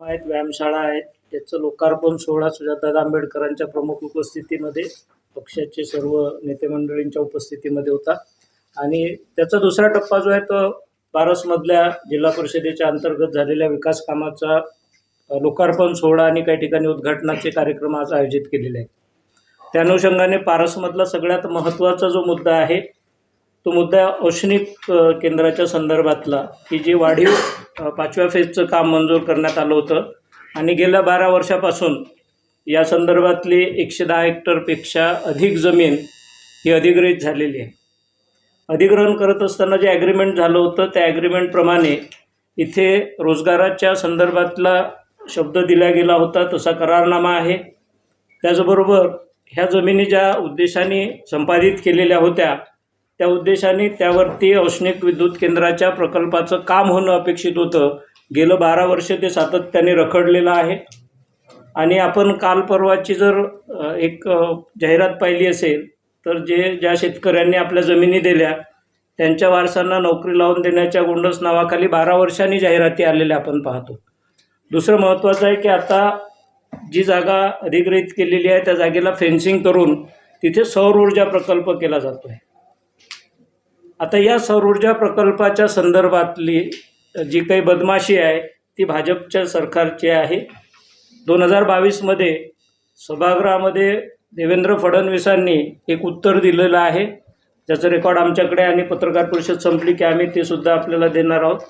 आहेत व्यायामशाळा आहेत. त्याचं लोकार्पण सोहळा सुजातदादा आंबेडकरांच्या प्रमुख उपस्थितीमध्ये पक्षाचे सर्व नेते मंडळींच्या उपस्थितीमध्ये होता. आणि त्याचा दुसरा टप्पा जो आहे तो पारसमधल्या जिल्हा परिषदेच्या अंतर्गत झालेल्या विकास कामाचा लोकार्पण सोहळा आणि काही ठिकाणी उद्घाटनाचे कार्यक्रम आज आयोजित केलेले आहेत. त्या अनुषंगाने पारसमधला सगळ्यात महत्त्वाचा जो मुद्दा आहे तो मुद्दा औष्णिक केंद्राच्या संदर्भातला की जी वाढीव पाचव्या फेजचं काम मंजूर करण्यात आलं होतं आणि गेल्या बारा वर्षापासून या संदर्भातली एकशे दहा हेक्टरपेक्षा अधिक जमीन ही अधिग्रहित झालेली आहे. अधिग्रहण करत असताना जे ॲग्रीमेंट झालं होतं त्या ॲग्रीमेंटप्रमाणे इथे रोजगाराच्या संदर्भातला शब्द दिला गेला होता तसा करारनामा आहे. त्याचबरोबर ह्या जमिनी ज्या उद्देशाने संपादित केलेल्या होत्या त्या उद्देशाने त्यावरती औष्णिक विद्युत केंद्राच्या प्रकल्पाचं काम होणं अपेक्षित होतं. गेलं बारा वर्ष ते सातत्याने रखडलेलं आहे. आणि आपण काल परवाची जर एक जाहिरात पाहिली असेल तर जे ज्या शेतकऱ्यांनी आपल्या जमिनी दिल्या त्यांच्या वारसांना नोकरी लावून देण्याच्या गोंडस नावाखाली बारा वर्षांनी जाहिराती आलेल्या आपण पाहतो. दुसरं महत्त्वाचं आहे की आता जी जागा अधिग्रहित केलेली आहे त्या जागेला फेन्सिंग करून तिथे सौर ऊर्जा प्रकल्प केला जातो आहे आता या सौर ऊर्जा प्रकल्पाच्या संदर्भातली जी काही बदमाशी आहे ती भाजपच्या सरकारची आहे. दोन हजार बावीसमध्ये सभागृहामध्ये देवेंद्र फडणवीसांनी एक उत्तर दिलेलं आहे. ज्याचं रेकॉर्ड आमच्याकडे आणि पत्रकार परिषद संपली की आम्ही ते सुद्धा आपल्याला देणार आहोत.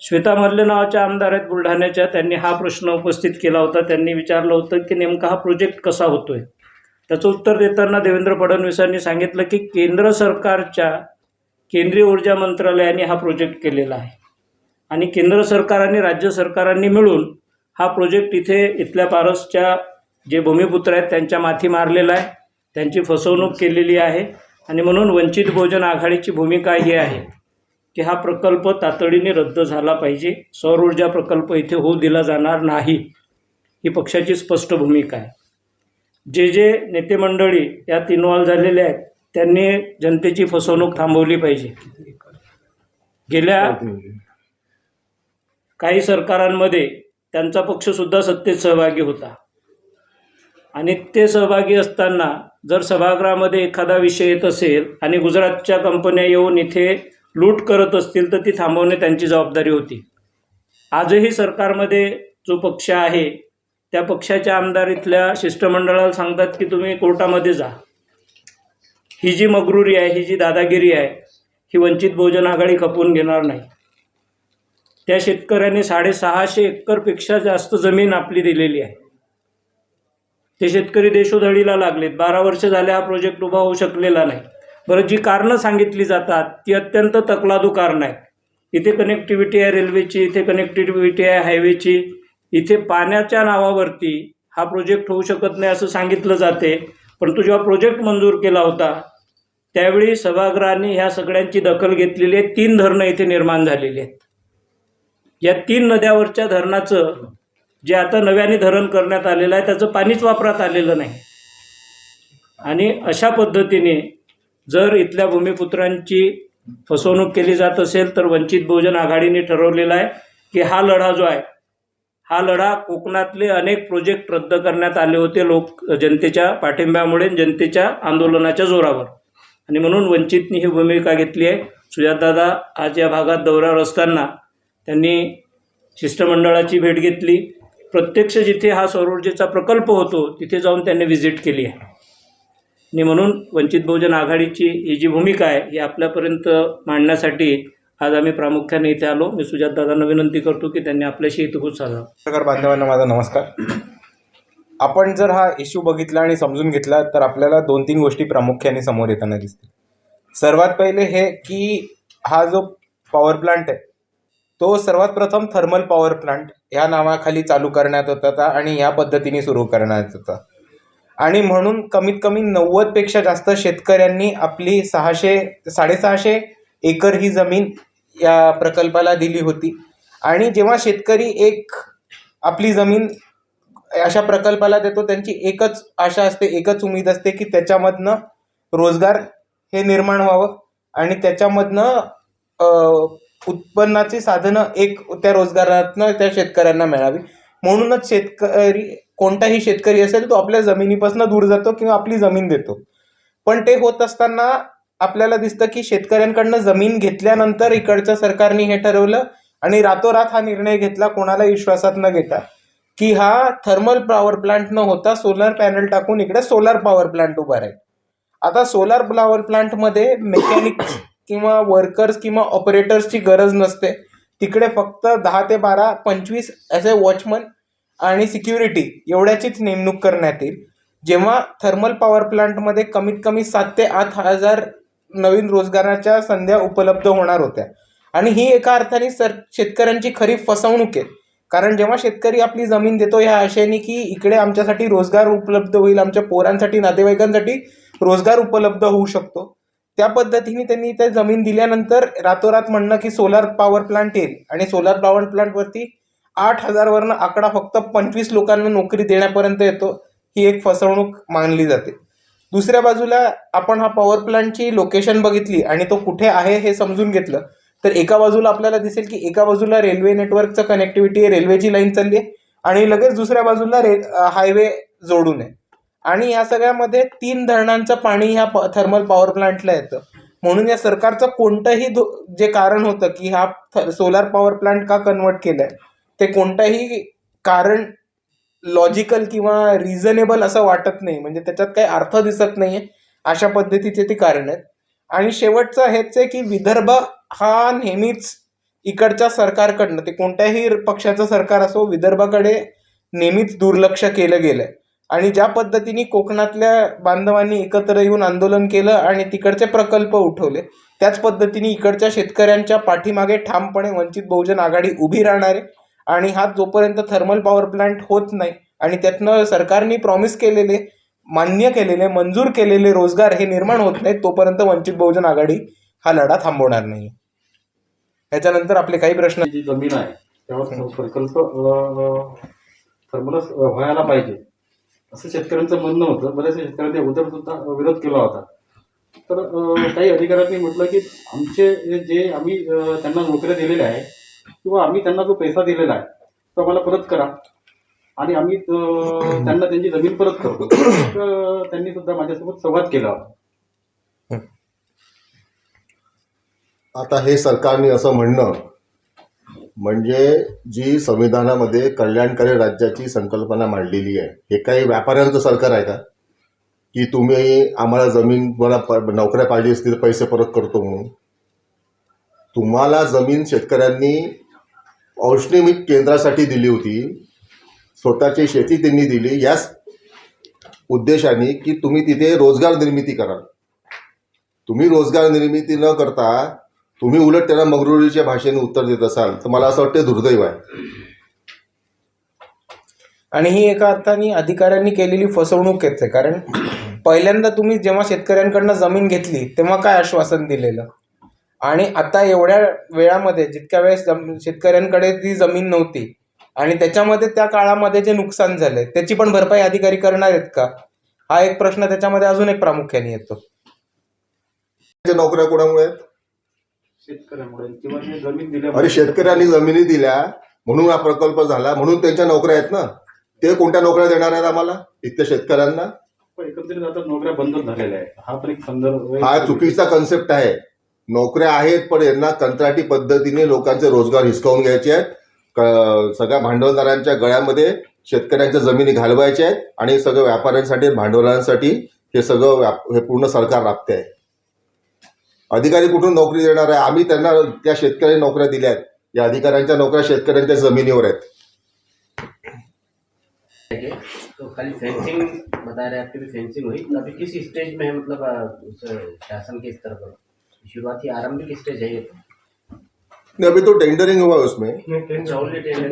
श्वेता मल्ले नावाच्या आमदार आहेत बुलढाण्याच्या. त्यांनी हा प्रश्न उपस्थित केला होता. त्यांनी विचारलं होतं की नेमका हा प्रोजेक्ट कसा होतोय? त्याचं उत्तर देताना देवेंद्र फडणवीसांनी सांगितलं की केंद्र सरकारच्या केंद्रीय ऊर्जा मंत्रालयाने हा प्रोजेक्ट केलेला आहे. आणि केंद्र सरकार आणि राज्य सरकारांनी मिळून हा प्रोजेक्ट इथे इथल्या पारसच्या जे भूमिपुत्र आहेत त्यांच्या माथी मारलेला आहे. त्यांची फसवणूक केलेली आहे. आणि म्हणून वंचित बहुजन आघाडीची भूमिका ही आहे की हा प्रकल्प तातडीने रद्द झाला पाहिजे. सौर ऊर्जा प्रकल्प इथे होऊ दिला जाणार नाही ही पक्षाची स्पष्ट भूमिका आहे. जे जे नेते मंडळी यात इन्व्हॉल्व झालेले आहेत त्यांनी जनतेची फसवणूक थांबवली पाहिजे. गेल्या काही सरकारांमध्ये त्यांचा पक्षसुद्धा सत्तेत सहभागी होता. आणि ते सहभागी असताना जर सभागृहामध्ये एखादा विषय येत असेल आणि गुजरातच्या कंपन्या येऊन इथे लूट करत असतील तर ती थांबवणे त्यांची जबाबदारी होती. आजही सरकारमध्ये जो पक्ष आहे त्या पक्षाच्या आमदार इथल्या शिष्टमंडळाला सांगतात की तुम्ही कोर्टामध्ये जा. ही जी मगरुरी आहे ही जी दादागिरी आहे ही वंचित बहुजन आघाडी खपवून घेणार नाही. त्या शेतकऱ्यांनी साडेसहाशे एकरपेक्षा जास्त जमीन आपली दिलेली आहे. ते शेतकरी देशोधडीला लागलेत. बारा वर्ष झाले हा प्रोजेक्ट उभा होऊ शकलेला नाही. बरं जी कारणं सांगितली जातात ती अत्यंत तकलादू कारणं आहेत इथे कनेक्टिव्हिटी आहे रेल्वेची इथे कनेक्टिव्हिटी आहे हायवेची इथे पाण्याच्या नावावरती हा प्रोजेक्ट होऊ शकत नाही असं सांगितलं जाते. परंतु जेव्हा प्रोजेक्ट मंजूर केला होता त्यावेळी सभागृहाने ह्या सगळ्यांची दखल घेतलेली आहे. तीन धरणं इथे निर्माण झालेली आहेत. या तीन नद्यावरच्या धरणाचं जे आता नव्याने धरण करण्यात आलेलं आहे त्याचं पाणीच वापरात आलेलं नाही. आणि अशा पद्धतीने जर इथल्या भूमिपुत्रांची फसवणूक केली जात असेल तर वंचित बहुजन आघाडीने ठरवलेला आहे की हा लढा जो आहे हा लढा कोकणातले अनेक प्रोजेक्ट रद्द करण्यात आले होते लोक जनतेच्या पाठिंब्यामुळे जनतेच्या आंदोलनाच्या जोरावर. आणि म्हणून वंचितनी ही भूमिका घेतली आहे. सुजातदादा आज या भागात दौऱ्यावर असताना त्यांनी शिष्टमंडळाची भेट घेतली. प्रत्यक्ष जिथे हा सौरऊर्जेचा प्रकल्प होतो तिथे जाऊन त्यांनी व्हिजिट केली आहे. आणि म्हणून वंचित बहुजन आघाडीची ही जी भूमिका आहे ही आपल्यापर्यंत मांडण्यासाठी आज आम्ही प्रामुख्याने इथे आलो. मी सुजातदादांना विनंती करतो की त्यांनी आपल्याशी हितगुज साधावा पत्रकार बांधवांना माझा नमस्कार. आपण जर हा इश्यू बघितला आणि समजून घेतला तर आपल्याला दोन तीन गोष्टी प्रामुख्याने समोर येताना दिसतील. सर्वात पहिले हे की हा जो पॉवर प्लांट आहे तो सर्वात प्रथम थर्मल पॉवर प्लांट ह्या नावाखाली चालू करण्यात होता आणि या पद्धतीने सुरू करण्यात होता. आणि म्हणून कमीत कमी नव्वदपेक्षा जास्त शेतकऱ्यांनी आपली सहाशे साडेसहाशे एकर ही जमीन या प्रकल्पाला दिली होती. आणि जेव्हा शेतकरी एक आपली जमीन अशा प्रकल्पाला देतो. त्यांची एकच आशा असते एकच उमेद असते की त्याच्यामधनं रोजगार हे निर्माण व्हावं आणि त्याच्यामधनं उत्पन्नाची साधनं एक त्या रोजगारातनं त्या शेतकऱ्यांना मिळावी. म्हणूनच शेतकरी कोणताही शेतकरी असेल तो आपल्या जमिनीपासून दूर जातो किंवा आपली जमीन देतो. पण ते होत असताना आपल्याला दिसतं की शेतकऱ्यांकडनं जमीन घेतल्यानंतर इकडच्या सरकारने हे ठरवलं आणि रातोरात हा निर्णय घेतला कोणाला विश्वासात न घेता. की हा थर्मल पॉवर प्लांट न होता सोलर पॅनल टाकून इकडे सोलार पॉवर प्लांट उभा राहील. आता सोलार पॉवर प्लांटमध्ये मेकॅनिक किंवा वर्कर्स किंवा ऑपरेटर्सची गरज नसते. तिकडे फक्त दहा ते बारा पंचवीस असे वॉचमन आणि सिक्युरिटी एवढ्याचीच नेमणूक करण्यात येईल. जेव्हा थर्मल पॉवर प्लांटमध्ये कमीत कमी सात ते आठ हजार नवीन रोजगाराच्या संध्या उपलब्ध होणार होत्या. आणि ही एका अर्थाने सर शेतकऱ्यांची खरी फसवणूक आहे. कारण जेव्हा शेतकरी आपली जमीन देतो ह्या आशेने की इकडे आमच्यासाठी रोजगार उपलब्ध होईल आमच्या पोरांसाठी नातेवाईकांसाठी रोजगार उपलब्ध होऊ शकतो. त्या पद्धतीने त्यांनी ते जमीन दिल्यानंतर रातोरात म्हणणं की सोलार पॉवर प्लांट येईल आणि सोलार पॉवर प्लांटवरती आठ हजारवरनं आकडा फक्त पंचवीस लोकांना नोकरी देण्यापर्यंत येतो ही एक फसवणूक मानली जाते. दुसऱ्या बाजूला आपण हा पॉवर प्लांटची लोकेशन बघितली आणि तो कुठे आहे हे समजून घेतलं. तर एका बाजूला आपल्याला दिसेल की एका बाजूला रेल्वे नेटवर्कचं कनेक्टिव्हिटी आहे रेल्वेची लाईन चालली आहे आणि लगेच दुसऱ्या बाजूला रे हायवे जोडून आहे. आणि या सगळ्यामध्ये तीन धरणांचं पाणी ह्या थर्मल पॉवर प्लांटला येतं. म्हणून या सरकारचं कोणतंही धो जे कारण होतं की हा सोलार पॉवर प्लांट का कन्वर्ट केलाय ते कोणतंही कारण लॉजिकल किंवा रिझनेबल असं वाटत नाही. म्हणजे त्याच्यात काही अर्थ दिसत नाही आहे अशा पद्धतीचे ते कारण आहेत. आणि शेवटचं हेच आहे की विदर्भ हा नेहमीच इकडच्या सरकारकडनं ते कोणत्याही पक्षाचं सरकार असो विदर्भाकडे नेहमीच दुर्लक्ष केलं गेलंय. आणि ज्या पद्धतीने कोकणातल्या बांधवांनी एकत्र येऊन आंदोलन केलं आणि तिकडचे प्रकल्प उठवले त्याच पद्धतीने इकडच्या शेतकऱ्यांच्या पाठीमागे ठामपणे वंचित बहुजन आघाडी उभी राहणार आहे. आणि हा जोपर्यंत थर्मल पॉवर प्लांट होत नाही आणि त्यातनं सरकारने प्रॉमिस केलेले मान्य केलेले मंजूर केलेले रोजगार हे निर्माण होत नाहीत तोपर्यंत वंचित बहुजन आघाडी हा लढा थांबवणार नाही याच्यानंतर आपले काही प्रश्न जी जमीन आहे त्यावर प्रकल्प थर्मलस व्हायला पाहिजे. असं शेतकऱ्यांचं म्हणणं होतं. बऱ्याच शेतकऱ्यांनी अगोदर सुद्धा विरोध केला होता. तर काही अधिकाऱ्यांनी म्हटलं की आमचे जे आम्ही त्यांना नोकऱ्या दिलेल्या आहे किंवा आम्ही त्यांना जो पैसा दिलेला आहे तो आम्हाला परत करा. आणि आम्ही त्यांना त्यांची जमीन परत करतो. तर त्यांनी सुद्धा माझ्यासोबत संवाद केला होता. आता हे सरकारने असं म्हणणं म्हणजे जी संविधानामध्ये कल्याणकारी राज्याची संकल्पना मांडलेली आहे हे काही व्यापाऱ्यांचं सरकार आहे का? की तुम्ही आम्हाला जमीन मला प- नोकऱ्या पाहिजे असतील पैसे परत करतो म्हणून. तुम्हाला जमीन शेतकऱ्यांनी औष्णिक केंद्रासाठी दिली होती स्वतःची शेती त्यांनी दिली याच उद्देशाने की तुम्ही तिथे रोजगार निर्मिती कराल. तुम्ही रोजगार निर्मिती न करता तुम्ही उलट त्यांना मगरुरीच्या भाषेने उत्तर देत असाल तर मला असं वाटतं दुर्दैव आहे. आणि ही एका अर्थाने अधिकाऱ्यांनी केलेली फसवणूक आहे कारण पहिल्यांदा तुम्ही जेव्हा शेतकऱ्यांकडनं जमीन घेतली तेव्हा काय आश्वासन दिलेलं? आणि आता एवढ्या वेळामध्ये जितक्या वेळेस शेतकऱ्यांकडे ती जमीन नव्हती आणि त्याच्यामध्ये त्या काळामध्ये जे नुकसान झाले त्याची पण भरपाई अधिकारी करणार आहेत का? हा एक प्रश्न त्याच्यामध्ये अजून एक प्रामुख्याने येतो. नोकऱ्या कोणामुळे आहेत? शेतकऱ्यामुळे किंवा जे जमीन दिल्या अरे शेतकऱ्यांनी जमिनी दिल्या म्हणून हा प्रकल्प झाला म्हणून त्यांच्या नोकऱ्या आहेत ना? ते कोणत्या नोकऱ्या देणार आहेत आम्हाला? इथल्या शेतकऱ्यांना? एकंदरीत आता नोकऱ्या बंदच झालेल्या आहेत. हा पण एक संदर्भ हा चुकीचा कन्सेप्ट आहे. नोकऱ्या आहेत पण यांना कंत्राटी पद्धतीने लोकांचे रोजगार हिसकावून घ्यायचे आहेत. क- सगळ्या भांडवलदारांच्या गळ्यामध्ये शेतकऱ्यांच्या जमिनी घालवायच्या आहेत आणि सगळं व्यापाऱ्यांसाठी भांडवलांसाठी हे सगळं व्याप- हे पूर्ण सरकार राबते आहे. अधिकारी कुठून नोकरी देणार आहे? आम्ही त्यांना त्या शेतकरी नोकऱ्या दिल्या आहेत. या अधिकाऱ्यांच्या नोकऱ्या शेतकऱ्यांच्या जमिनीवर आहेत. तो खाली फेंसिंग बता रहे हैं आपकी भी फेंसिंग हुई। तो अभी किस स्टेज में है? मतलब उस शासन के स्तर पर। शुरुआती आरंभिक स्टेज है ये? तो नहीं, अभी तो टेंडरिंग हुआ है उसमें। अच्छा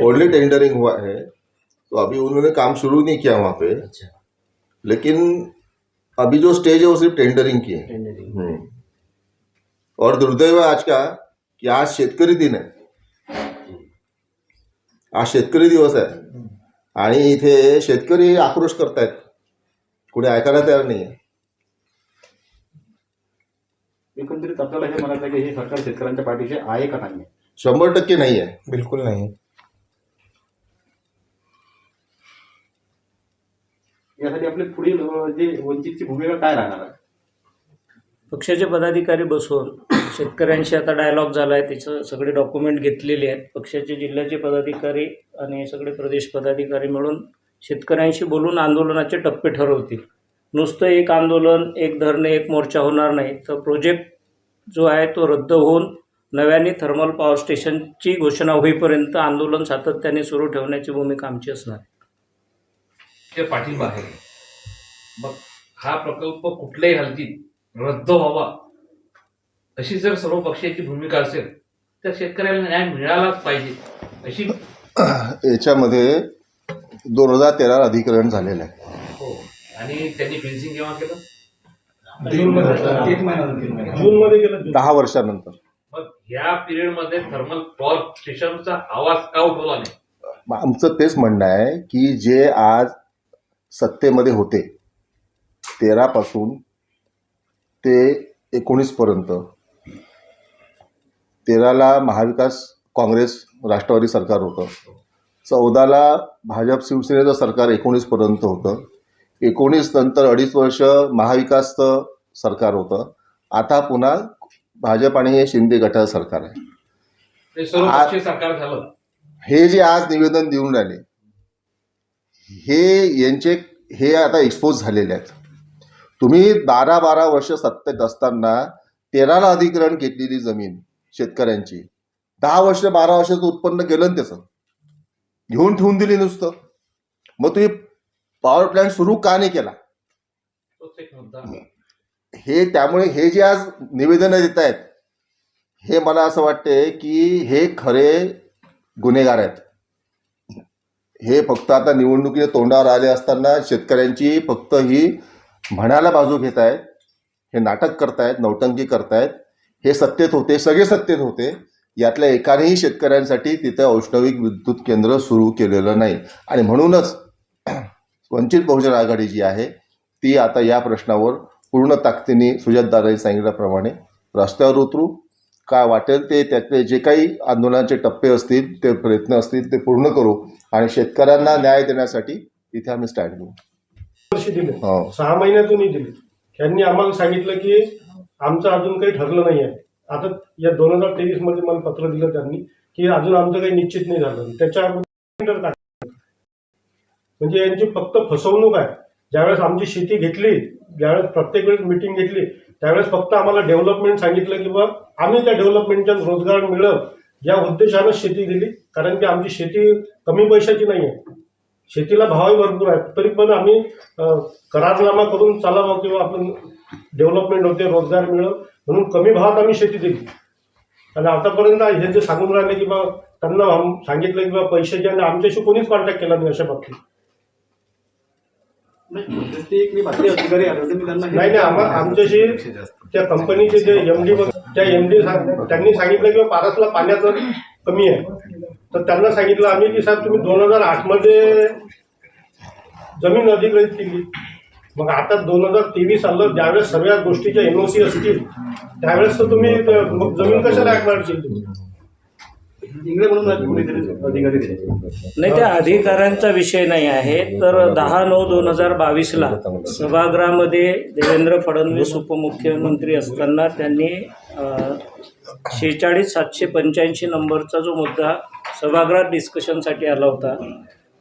ओनली टेंडरिंग हुआ है। तो अभी उन्होंने काम शुरू नहीं किया वहाँ पे। अच्छा। लेकिन अभी जो स्टेज है वो सिर्फ़ टेंडरिंग की है। टेंडरिंग. और दुर्दैव आज का की आज शेतकरी दिन आहे आज शेतकरी दिवस आहे आणि इथे शेतकरी आक्रोश करतायत. कुठे ऐकायला तयार नाही आहे एकंदरीत आपल्याला हे म्हणायचं आहे की हे सरकार शेतकऱ्यांच्या पाठीशी आहे का नाही शंभर टक्के नाही आहे बिलकुल नाही. यासाठी आपली पुढील जे वंचितची भूमिका काय राहणार आहे? पक्षाचे पदाधिकारी बसून शेतकऱ्यांशी आता डायलॉग झाला आहे त्याचं सगळे डॉक्युमेंट घेतलेले आहेत. पक्षाचे जिल्ह्याचे पदाधिकारी आणि सगळे प्रदेश पदाधिकारी मिळून शेतकऱ्यांशी बोलून आंदोलनाचे टप्पे ठरवतील. नुसतं एक आंदोलन एक धरणे एक मोर्चा होणार नाही. तर प्रोजेक्ट जो आहे तो रद्द होऊन नव्याने थर्मल पॉवर स्टेशनची घोषणा होईपर्यंत आंदोलन सातत्याने सुरू ठेवण्याची भूमिका आमची असणार ते पाठिंबा आहे मग हा प्रकल्प कुठल्याही हालतीत रद्द व्हावा. अशी जर सर्व पक्षाची भूमिका असेल तर शेतकऱ्याला न्याय मिळालाच पाहिजे अशी याच्यामध्ये दोन हजार तेरा अधिकरण झालेलं आहे. हो. आणि त्यांनी फेन्सिंग केव्हा केलं? दहा वर्षानंतर. मग या पिरियडमध्ये थर्मल पॉवर स्टेशनचा आवाज का उठवला नाही? मग आमचं तेच म्हणणं आहे की जे आज सत्तेमध्ये होते तेरापासून ते एकोणीसपर्यंत तेराला महाविकास काँग्रेस राष्ट्रवादी सरकार होतं. चौदाला भाजप शिवसेनेचं सरकार एकोणीसपर्यंत होतं. एकोणीस नंतर अडीच वर्ष महाविकासचं सरकार होतं. आता पुन्हा भाजप आणि हे शिंदे गटाचं सरकार आहे. ते सर्व आ- पक्षीय सरकार झालं. हे जे आज निवेदन देऊन राहिले हे यांचे हे आता एक्सपोज झालेले आहेत. तुम्ही बारा बारा वर्ष सत्तेत असताना तेराला अधिग्रहण घेतलेली जमीन शेतकऱ्यांची. दहा वर्ष बारा वर्षाचं उत्पन्न ना त्याचं. घेऊन ठेवून दिली नुसतं. मग तुम्ही पॉवर प्लॅन्ट सुरू का नाही केला? हे त्यामुळे हे जे आज निवेदनं देत आहेत हे मला असं वाटते की हे खरे गुन्हेगार आहेत. हे फक्त आता निवडणुकीच्या तोंडावर आले असताना शेतकऱ्यांची फक्त ही म्हणायला बाजू घेत आहेत हे नाटक करतायत नौटंकी करतायत हे सत्तेत होते सगळे सत्तेत होते यातल्या एकानेही शेतकऱ्यांसाठी तिथं औष्णविक विद्युत केंद्र सुरू केलेलं नाही. आणि म्हणूनच वंचित बहुजन आघाडी जी आहे ती आता या प्रश्नावर पूर्ण ताकदीने सुजातदारांनी सांगितल्याप्रमाणे रस्त्यावर उतरू. काय वाटेल ते त्यातले जे काही आंदोलनाचे टप्पे असतील ते प्रयत्न असतील ते पूर्ण करू. आणि शेतकऱ्यांना न्याय देण्यासाठी इथे आम्ही स्टँड घेऊ. वर्षी दिले. हो. सहा महिन्यातूनही दिले. त्यांनी आम्हाला सांगितलं की आमचं अजून काही ठरलं नाही आहे. आता या दोन हजार तेवीसमध्ये मला पत्र दिलं त्यांनी की अजून आमचं काही निश्चित नाही झालं. त्याच्या अगोदर टाकलं. म्हणजे यांची फक्त फसवणूक आहे. ज्यावेळेस आमची शेती घेतली ज्यावेळेस प्रत्येक वेळेस मिटिंग घेतली त्यावेळेस फक्त आम्हाला डेव्हलपमेंट सांगितलं की बा आम्ही त्या डेव्हलपमेंटच्या रोजगार मिळव. या उद्देशानं शेती दिली कारण की आमची शेती कमी पैशाची नाही आहे. शेतीला भावही भरपूर आहे तरी पण आम्ही करारनामा करून चालावं किंवा आपण डेव्हलपमेंट होते रोजगार मिळव म्हणून कमी भावात आम्ही शेती दिली आणि आतापर्यंत हे जे सांगून राहिले की बा त्यांना सांगितलं की बा पैशाचे आणि आमच्याशी कोणीच कॉन्टॅक्ट केला नाही अशा बाबतीत. नाही नाही आमच्याशी त्या कंपनीचे जे एम डी त्या एम डी त्यांनी सांगितलं की पारसला पाण्याचं कमी आहे. तर त्यांना सांगितलं आम्ही की साहेब तुम्ही दोन हजार आठमध्ये जमीन अधिग्रहित केली. मग आता दोन हजार तेवीस आलं ज्यावेळेस सगळ्या गोष्टीच्या एनओसी असतील त्यावेळेस तर तुम्ही त- मग जमीन कशाला तुम्ही? नाही त्या अधिकाऱ्यांचा विषय नाही आहे. तर दहा नऊ दोन हजार बावीसला सभागृहामध्ये देवेंद्र फडणवीस उपमुख्यमंत्री असताना त्यांनी शेहेचाळीस सातशे पंच्याऐंशी नंबरचा जो मुद्दा सभागृहात डिस्कशनसाठी आला होता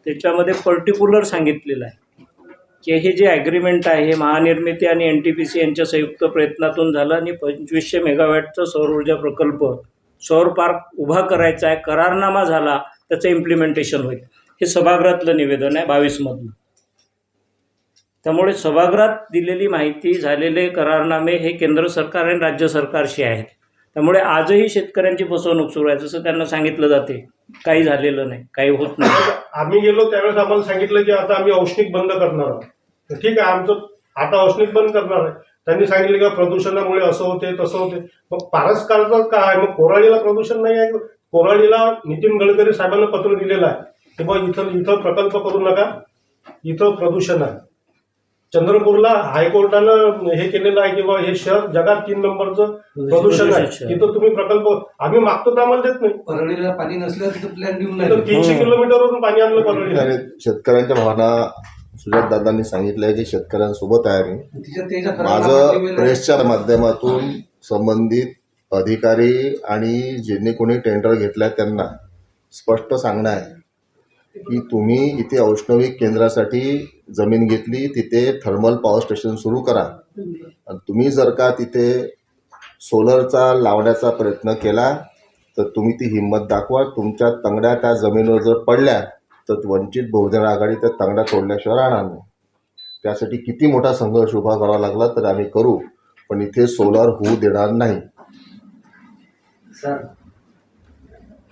त्याच्यामध्ये पर्टिक्युलर सांगितलेलं आहे की हे जे ॲग्रीमेंट आहे महानिर्मिती आणि एन टी पी सी यांच्या संयुक्त प्रयत्नातून झालं आणि पंचवीसशे मेगावॅटचा सौर ऊर्जा प्रकल्प सौर पार्क उभा करायचा आहे करारनामा झाला त्याचं इम्प्लिमेंटेशन होईल. हे सभागृहातलं निवेदन आहे बावीसमधलं. त्यामुळे सभागृहात दिलेली माहिती झालेले करारनामे हे केंद्र सरकार आणि राज्य सरकारशी आहेत. त्यामुळे आजही शेतकऱ्यांची फसवणूक सुरू आहे जसं त्यांना सांगितलं जाते. काही झालेलं नाही काही होत नाही. आम्ही गेलो त्यावेळेस आम्हाला सांगितलं की आता आम्ही औष्णिक बंद करणार आहोत. तर ठीक आहे आमचं आता औष्णिक बंद करणार आहे. त्यांनी सांगितलं की प्रदूषणामुळे असं होते तसं होते. मग पारस काढतात काय मग कोराडीला प्रदूषण नाही आहे? कोराडीला नितीन गडकरी साहेबांना पत्र दिलेलं आहे. की बा इथं इथं प्रकल्प करू नका. इथं प्रदूषण आहे. चंद्रपूरला हायकोर्टानं हे केलेलं आहे की बा हे शहर जगात तीन नंबरचं प्रदूषण आहे. तिथं तुम्ही प्रकल्प आम्ही मागतो तर आम्हाला देत नाही. परळीला पाणी नसलं तिथं प्लॅन देऊन तीनशे किलोमीटरवरून पाणी आणलं परळीला. आणि शेतकऱ्यांच्या भावना सुजात दादांनी सांगितलंय की शेतकऱ्यांसोबत आहे त्याच्या माझं प्रेसच्या माध्यमातून संबंधित अधिकारी आणि ज्यांनी कोणी टेंडर घेतलाय त्यांना स्पष्ट सांगणं आहे. की तुम्ही इथे औष्णविक केंद्रासाठी जमीन घेतली तिथे थर्मल पॉवर स्टेशन सुरू करा. आणि तुम्ही जर का तिथे सोलरचा लावण्याचा प्रयत्न केला तर तुम्ही ती हिंमत दाखवा. तुमच्या तंगड्या त्या जमिनीवर जर पडल्या तर वंचित बहुजन आघाडी त्या तंगड्या तोडल्याशिवाय राहणार नाही. त्यासाठी किती मोठा संघर्ष उभा करावा लागला तर आम्ही करू. पण इथे सोलार होऊ देणार नाही.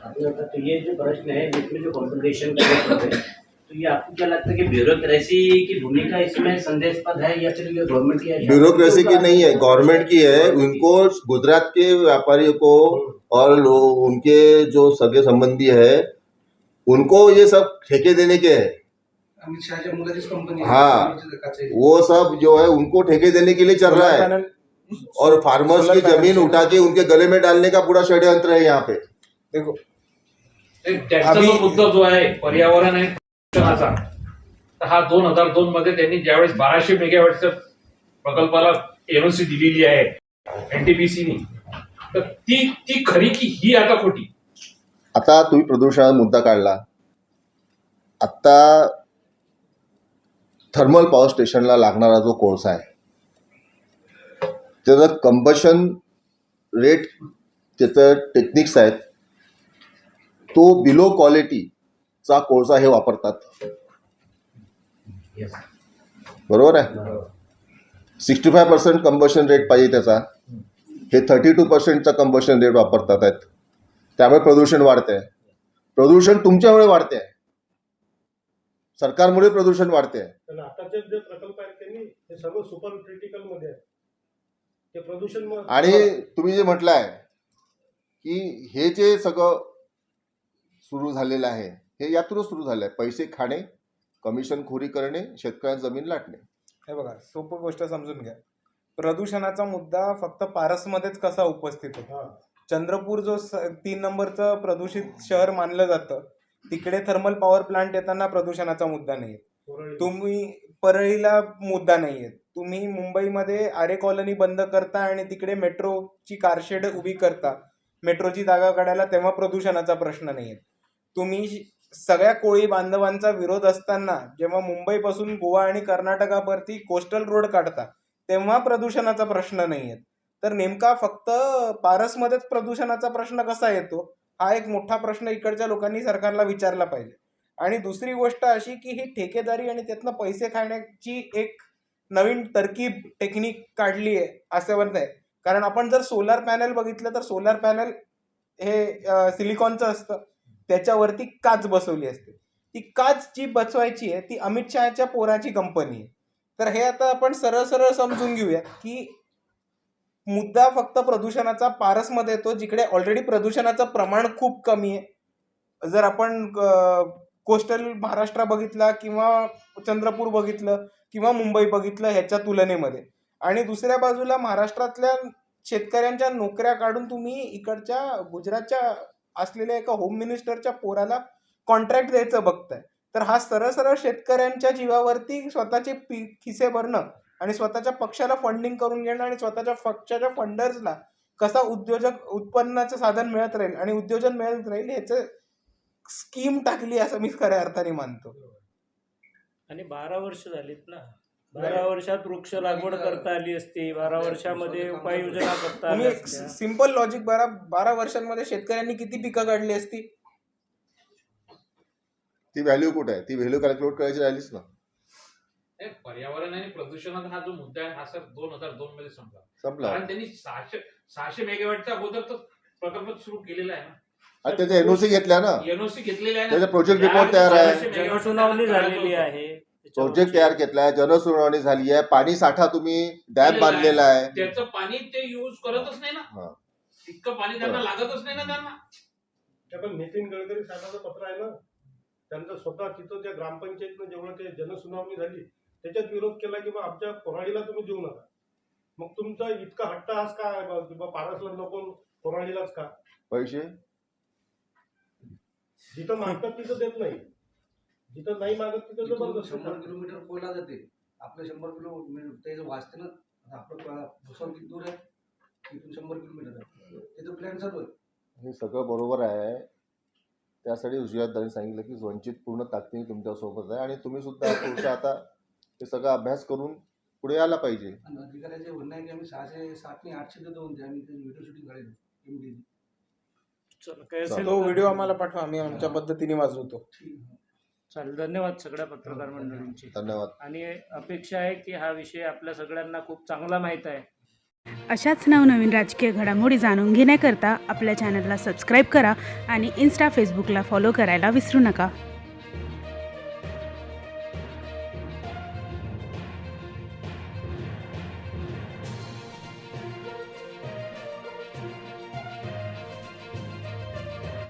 तो ये जो प्रश्न है जिसमें जो कंपनसेशन का रेट है तो ये आपको क्या लगता है कि ब्यूरोक्रेसी की भूमिका इसमें संदेशपद है या फिर ये गवर्नमेंट की है ब्यूरोक्रेसी की नहीं है गवर्नमेंट की है। उनको गुजरात के व्यापारियों को और लोग उनके जो सगे संबंधी है उनको ये सब ठेके देने के है। हाँ। वो सब जो है उनको ठेके देने के लिए चल रहा है। और फार्मर्स की ज़मीन उठा के उनके गले में डालने का पूरा षड्यंत्र है यहाँ पे। देखो त्यांचा जो मुद्दा जो आहे पर्यावरण आणि प्रदूषणाचा तर हा दोन हजार दोन मध्ये त्यांनी ज्यावेळेस बाराशे मेगावॅटच्या प्रकल्पाला एनओसी दिलेली आहे एनटीपीसीनी तर ती ती खरी की ही आता खोटी? आता तुम्ही प्रदूषणाचा मुद्दा काढला. आत्ता थर्मल पॉवर स्टेशनला लागणारा जो कोळसा आहे त्याचं कंबशन रेट त्याचं टेक्निक्स आहेत तो बिलो क्वालिटीचा कोळसा हे वापरतात. बरोबर आहे? Sixty five percent combustion rate पाहिजे त्याचा. हे थर्टी टू पर्सेंटचा कंबशन रेट वापरतात आहेत. त्यामुळे प्रदूषण वाढते आहे प्रदूषण तुमच्यामुळे वाढते आहे सरकारमुळे प्रदूषण वाढते आहे पण आताचे जे प्रकल्प आहेत त्यांनी हे सर्व सुपर क्रिटिकलमध्ये आहे ते प्रदूषण मग- आणि तुम्ही जे म्हटलं आहे की हे जे सगळं सुरू झालेलं आहे. हे यातूनच सुरू झालं आहे. पैसे खाणे कमिशनखोरी करणे शेतकऱ्यांची जमीन लाटणे. हे बघा सोपं गोष्ट समजून घ्या. प्रदूषणाचा मुद्दा फक्त पारसमध्येच कसा उपस्थित होतो? हा. चंद्रपूर जो तीन नंबरचं प्रदूषित शहर मानलं जातं तिकडे थर्मल पॉवर प्लांट येताना प्रदूषणाचा मुद्दा नाही. तुम्ही परळीला मुद्दा नाही आहे. तुम्ही मुंबईमध्ये आरे कॉलनी बंद करता आणि तिकडे मेट्रोची कारशेड उभी करता. मेट्रोची जागा काढायला तेव्हा प्रदूषणाचा प्रश्न नाही आहे. तुम्ही सगळ्या कोळी बांधवांचा विरोध असताना जेव्हा मुंबईपासून गोवा आणि कर्नाटकावरती कोस्टल रोड काढता तेव्हा प्रदूषणाचा प्रश्न नाही येत तर नेमका फक्त पारसमध्येच प्रदूषणाचा प्रश्न कसा येतो हा एक मोठा प्रश्न इकडच्या लोकांनी सरकारला विचारला पाहिजे. आणि दुसरी गोष्ट अशी की ही ठेकेदारी आणि त्यातनं पैसे खाण्याची एक नवीन तरकीब टेक्निक काढली आहे असं म्हणत आहे कारण आपण जर सोलार पॅनल बघितलं तर सोलार पॅनल हे सिलिकॉनचं असतं. त्याच्यावरती काच बसवली असते. ती काच जी बसवायची आहे ती अमित शहाच्या पोराची कंपनी आहे. तर हे आता आपण सरळ सरळ समजून घेऊया की मुद्दा फक्त प्रदूषणाचा पारसमध्ये येतो जिकडे ऑलरेडी प्रदूषणाचं प्रमाण खूप कमी आहे. जर आपण कोस्टल महाराष्ट्र बघितला किंवा चंद्रपूर बघितलं किंवा मुंबई बघितलं ह्याच्या तुलनेमध्ये. आणि दुसऱ्या बाजूला महाराष्ट्रातल्या शेतकऱ्यांच्या नोकऱ्या काढून तुम्ही इकडच्या गुजरातच्या असलेल्या एका होम मिनिस्टरच्या पोराला कॉन्ट्रॅक्ट द्यायचं बघताय. तर हा सरळ सरळ शेतकऱ्यांच्या जीवावरती स्वतःचे पी खिसे भरणं आणि स्वतःच्या पक्षाला फंडिंग करून घेणं आणि स्वतःच्या पक्षाच्या फंडर्सला कसा उद्योजक उत्पन्नाचं साधन मिळत राहील आणि उद्योजन मिळत राहील ह्याचं स्कीम टाकली असं मी खऱ्या अर्थाने मानतो. आणि बारा वर्ष झालीत ना. बारा वर्षात वृक्ष लागवड करता आली असती बारा वर्षामध्ये उपाययोजना करता तुम्ही आल्या एक असत्या. सिंपल लॉजिक बारा बारा वर्षांमध्ये शेतकऱ्यांनी किती पिकं काढली असती? ती व्हॅल्यू कुठे आहे? ती व्हॅल्यू कॅल्क्युलेट करायची राहिलीच ना. पर्यावरण आणि प्रदूषणाचा हा जो मुद्दा आहे हा सर दोन हजार दोन मध्ये संपला. संपला. कारण त्यांनी सहाशे सहाशे मेगावॅटच्या अगोदर तर प्रकल्प सुरू केलेला आहे ना. आणि त्याचे एनओसी घेतल्या ना. एनओसी घेतलेला आहे त्याचा ना प्रोजेक्ट रिपोर्ट तयार आहे. 400 मेगावॅटचा जनसुनावणी त्याला झालेली आहे. प्रोजेक्ट तयार घेतलाय जनसुनावणी झाली आहे पाणी साठा तुम्ही डॅम. बांधलेला आहे. त्याचं पाणी ते युज करतच नाही हा. ना इतकं पाणी त्यांना लागतच नाही ना त्यांना. ते पण नितीन गडकरी साहेबाचं पत्र आहे ना त्यांचं स्वतः तिथं त्या ग्रामपंचायतनं जेवढं ते जनसुनावणी झाली त्याच्यात विरोध केला की बा आमच्या कोराडीला तुम्ही देऊ नका. मग तुमचा इतका हट्टहास का आहे बा की बा पारसला नको कोराडीलाच का? पैसे? जिथं मागतात तिथं देत नाही. जिथं नाही मागत तिथं इथून जबरदस्त शंभर. किलोमीटर कोयला जाते. आपलं शंभर किलो त्याचं वाचते ना आता आपलं कोयला भुसावळ किती दूर आहे? इथून शंभर किलोमीटर आहे तिथं प्लॅन चालू आहे. हे सगळं बरोबर आहे. त्यासाठी सुजातदानी सांगितलं की वंचित पूर्ण ताकदीने तुमच्यासोबत आहे आणि तुम्ही सुद्धा पुढचा आता हे सगळा अभ्यास करून पुढे यायला पाहिजे. आणि अधिकाऱ्याचे म्हणणं आहे की आम्ही सहाशे सातने आठशे देतो म्हणते. आम्ही व्हिडिओ शूटिंग काढायचो MD. चला काय असेल तो तर- व्हिडिओ आम्हाला पाठवा. आम्ही आमच्या पद्धतीने वाजवतो ठीक आहे. चालेल. धन्यवाद सगळ्या पत्रकार मंडळींचे. धन्यवाद. आणि अपेक्षा आहे की हा विषय आपल्या सगळ्यांना खूप चांगला माहीत आहे. अशाच नवनवीन राजकीय घडामोडी जाणून घेण्याकरता आपल्या चॅनलला सबस्क्राईब करा आणि इन्स्टा फेसबुकला फॉलो करायला विसरू नका.